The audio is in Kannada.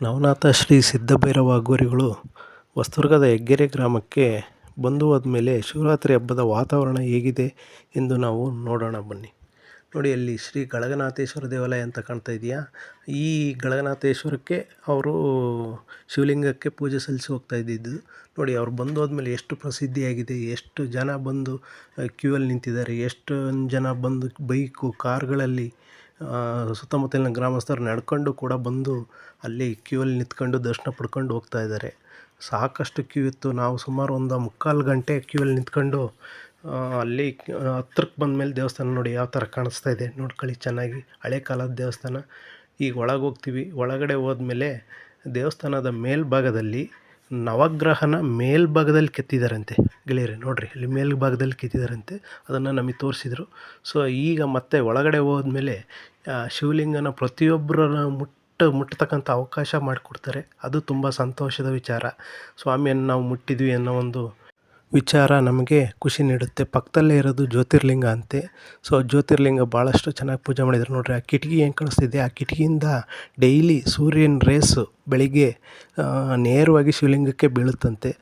ನವನಾಥ ಶ್ರೀ ಸಿದ್ಧಭೈರವ ಗೋರಿಗಳು ಹೊಸದುರ್ಗದ ಹೆಗ್ಗೆರೆ ಗ್ರಾಮಕ್ಕೆ ಬಂದು ಹೋದ್ಮೇಲೆ ಶಿವರಾತ್ರಿ ಹಬ್ಬದ ವಾತಾವರಣ ಹೇಗಿದೆ ಎಂದು ನಾವು ನೋಡೋಣ ಬನ್ನಿ. ನೋಡಿ, ಅಲ್ಲಿ ಶ್ರೀ ಗಳಗನಾಥೇಶ್ವರ ದೇವಾಲಯ ಅಂತ ಕಾಣ್ತಾ ಇದೆಯಾ? ಈ ಗಳಗನಾಥೇಶ್ವರಕ್ಕೆ ಅವರು ಶಿವಲಿಂಗಕ್ಕೆ ಪೂಜೆ ಸಲ್ಲಿಸಿ ಹೋಗ್ತಾ ಇದ್ದಿದ್ದು. ನೋಡಿ, ಅವ್ರು ಬಂದು ಹೋದ್ಮೇಲೆ ಎಷ್ಟು ಪ್ರಸಿದ್ಧಿಯಾಗಿದೆ, ಎಷ್ಟು ಜನ ಬಂದು ಕ್ಯೂ ಅಲ್ಲಿ ನಿಂತಿದ್ದಾರೆ, ಎಷ್ಟೊಂದು ಜನ ಬಂದು ಬೈಕು, ಕಾರ್ಗಳಲ್ಲಿ ಸುತ್ತಮುತ್ತಲಿನ ಗ್ರಾಮಸ್ಥರು ನಡ್ಕೊಂಡು ಕೂಡ ಬಂದು ಅಲ್ಲಿ ಕ್ಯೂ ಅಲ್ಲಿ ನಿಂತ್ಕೊಂಡು ದರ್ಶನ ಪಡ್ಕೊಂಡು ಹೋಗ್ತಾ ಇದ್ದಾರೆ. ಸಾಕಷ್ಟು ಕ್ಯೂ ಇತ್ತು. ನಾವು ಸುಮಾರು ಒಂದು ಮುಕ್ಕಾಲು ಗಂಟೆ ಕ್ಯೂ ಅಲ್ಲಿ ನಿಂತ್ಕೊಂಡು ಅಲ್ಲಿ ಹತ್ರಕ್ಕೆ ಬಂದಮೇಲೆ ದೇವಸ್ಥಾನ ನೋಡಿ ಯಾವ ಥರ ಕಾಣಿಸ್ತಾ ಇದೆ. ನೋಡ್ಕೊಳ್ಳಿ ಚೆನ್ನಾಗಿ. ಹಳೆ ಕಾಲದ ದೇವಸ್ಥಾನ. ಈಗ ಒಳಗೆ ಹೋಗ್ತೀವಿ. ಒಳಗಡೆ ಹೋದ್ಮೇಲೆ ದೇವಸ್ಥಾನದ ಮೇಲ್ಭಾಗದಲ್ಲಿ ನವಗ್ರಹನ ಮೇಲ್ಭಾಗದಲ್ಲಿ ಕೆತ್ತಿದ್ದಾರಂತೆ ಗೆಳೆಯರೆ, ನೋಡಿರಿ, ಇಲ್ಲಿ ಮೇಲ್ಭಾಗದಲ್ಲಿ ಕೆತ್ತಿದ್ದಾರಂತೆ ಅದನ್ನು ನಮಗೆ ತೋರಿಸಿದ್ರು. ಸೊ ಈಗ ಮತ್ತೆ ಒಳಗಡೆ ಹೋದ್ಮೇಲೆ ಶಿವಲಿಂಗನ ಪ್ರತಿಯೊಬ್ಬರನ್ನ ಮುಟ್ಟ, ಮುಟ್ಟತಕ್ಕಂಥ ಅವಕಾಶ ಮಾಡಿಕೊಡ್ತಾರೆ. ಅದು ತುಂಬ ಸಂತೋಷದ ವಿಚಾರ. ಸ್ವಾಮಿಯನ್ನು ನಾವು ಮುಟ್ಟಿದ್ವಿ ಅನ್ನೋ ಒಂದು ವಿಚಾರ ನಮಗೆ ಖುಷಿ ನೀಡುತ್ತೆ. ಪಕ್ಕದಲ್ಲೇ ಇರೋದು ಜ್ಯೋತಿರ್ಲಿಂಗ ಅಂತೆ. ಸೊ ಜ್ಯೋತಿರ್ಲಿಂಗ ಭಾಳಷ್ಟು ಚೆನ್ನಾಗಿ ಪೂಜೆ ಮಾಡಿದ್ರು ನೋಡಿರಿ. ಆ ಕಿಟಕಿ ಏನು ಕಾಣಿಸ್ತಿದೆ? ಆ ಕಿಟಕಿಯಿಂದ ಡೈಲಿ ಸೂರ್ಯನ ರೇಸು ಬೆಳಿಗ್ಗೆ ನೇರವಾಗಿ ಶಿವಲಿಂಗಕ್ಕೆ ಬೀಳುತ್ತಂತೆ.